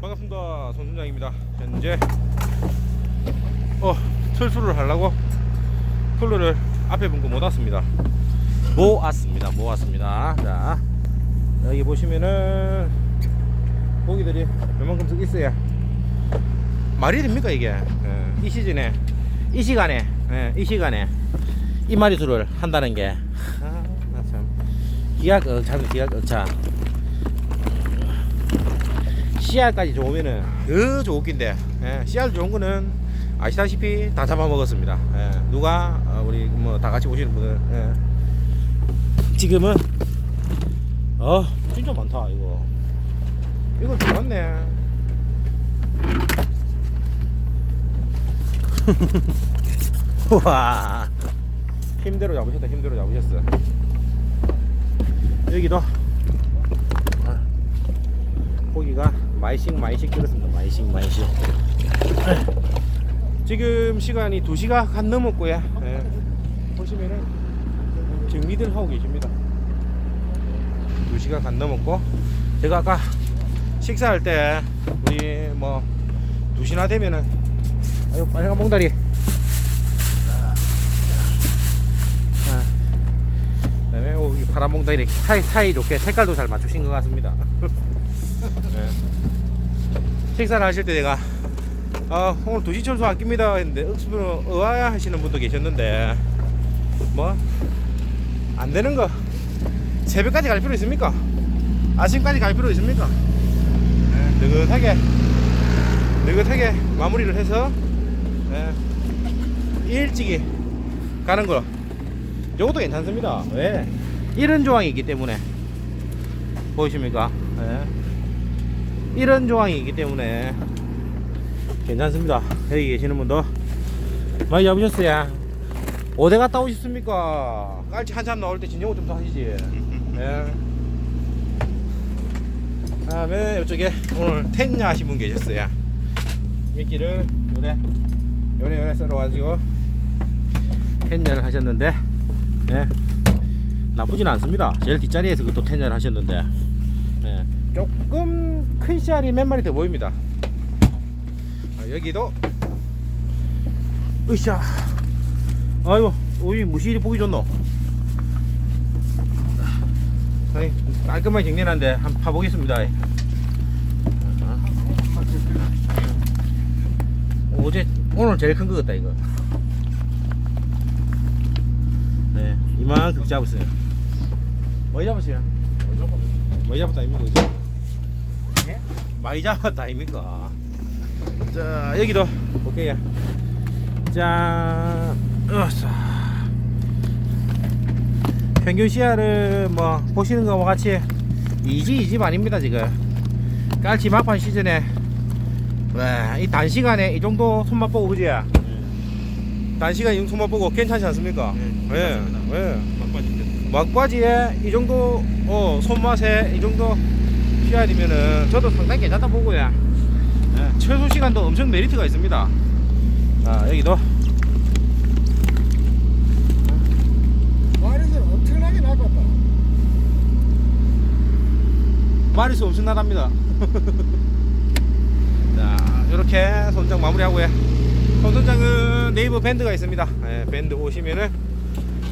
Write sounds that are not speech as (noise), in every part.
반갑습니다. 손순장입니다. 현재 어 철수를 하려고 쿨러를 앞에 본 거 못 왔습니다. 못 왔습니다. 못 왔습니다. 자 여기 보시면은 고기들이 요만큼씩 있어야 말이 됩니까 이게 예, 이 시즌에 이 시간에 예, 이 시간에 이 마리수를 한다는 게 아, 기약 억차입니다. 기약 억차. 씨알까지 좋으면은 더 좋긴데 예, 씨알 좋은 거는 아시다시피 다 잡아먹었습니다. 예, 누가 어, 우리 뭐 다 같이 오시는 분들 예. 지금은 어 진짜 많다 이거 이거 좋았네. (laughs) 와 힘대로 잡으셨다 힘대로 잡으셨어. 여기도 아, 고기가 마이씩 마이씩 들었습니다. 마이씩 마이씩. 지금 시간이 2시가 간 넘었고요. 예. 보시면은 정리들 하고 계십니다. 2시가 간 넘었고 제가 아까 식사할 때 우리 뭐 2시나 되면은 아유 빨간 봉다리 아, 그다음에 여기 파란 봉다리 사이 사이 좋게 색깔도 잘 맞추신 것 같습니다. (laughs) 네. 식사를 하실 때 제가 아, 오늘 도시 철수 아낍니다 했는데 억수로 의아해 하시는 분도 계셨는데 뭐 안 되는 거 새벽까지 갈 필요 있습니까? 아침까지 갈 필요 있습니까? 네, 느긋하게 느긋하게 마무리를 해서 네, 일찍이 가는 거 이것도 괜찮습니다. 왜? 이런 조항이 있기 때문에 보이십니까? 네. 이런 조항이 있기 때문에 괜찮습니다. 여기 계시는 분도 많이 잡으셨어요. 어디 갔다 오셨습니까? 깔치 한참 나올 때 진정을 좀더 하시지. 예. 다음에 이쪽에 오늘 텐냐 하신 분 계셨어요. 미끼를 요래 요래 요래 썰어가지고 텐냐를 하셨는데 예. 나쁘진 않습니다. 제일 뒷자리에서 그또 텐냐를 하셨는데 예. 조금 큰 씨알이 몇 마리 더 보입니다. 아, 여기도. 으쌰. 아이고 오이 무시리 보기 좋노? 아이, 깔끔하게 정리해놨는데 한번 파보겠습니다. 어제 오늘 제일 큰 거 같다 이거. 네 이만큼 잡았어요. 많이 잡았어요 많이 잡았다 아닙니까? 예? 많이 잡았다 아닙니까 자 여기도 볼게요 짠 으쌰 평균 씨알을 뭐 보시는 것과 같이 이지 이집 아닙니다 지금 깔치 막판 시즌에 와, 이 단시간에 이 정도 손맛 보고 그지? 단시간에 이 정도 손맛 보고 괜찮지 않습니까? 예, 예. 막바지인데. 막바지에 이 정도 어, 손맛에 이 정도 씨알이면은 저도 상당히 괜찮다 보고요. 예, 최소 시간도 엄청 메리트가 있습니다. 자 여기도 말에서 엄청나게 나갔다. 마리수 엄청나답니다. (laughs) 자, 이렇게 손장 마무리하고요. 손전장은 네이버 밴드가 있습니다. 예, 밴드 오시면은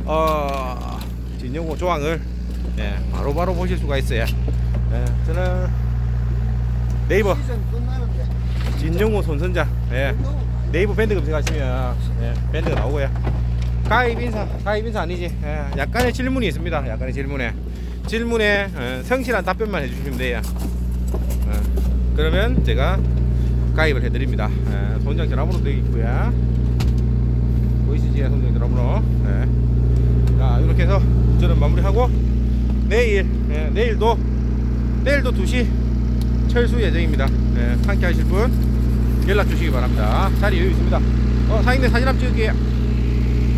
어, 진영호 조항을 예, 바로 바로 보실 수가 있어요. 예, 저는 네이버. 진영호 손선장 예, 네이버 밴드 검색하시면 예, 밴드가 나오고요. 가입 인사, 가입 인사 아니지. 예, 약간의 질문이 있습니다. 약간의 질문에 질문에 예, 성실한 답변만 해주시면 돼요. 예, 그러면 제가 가입을 해드립니다. 예, 손장 전화번호 되어 있고요. 보이시지? 손장 전화번호. 예. 자 이렇게 해서 저는 마무리하고 내일 예, 내일도 내일도 2시 철수 예정입니다. 예, 함께 하실 분 연락 주시기 바랍니다. 자리 여유 있습니다. 어, 사장님 사진 한번 찍을게요.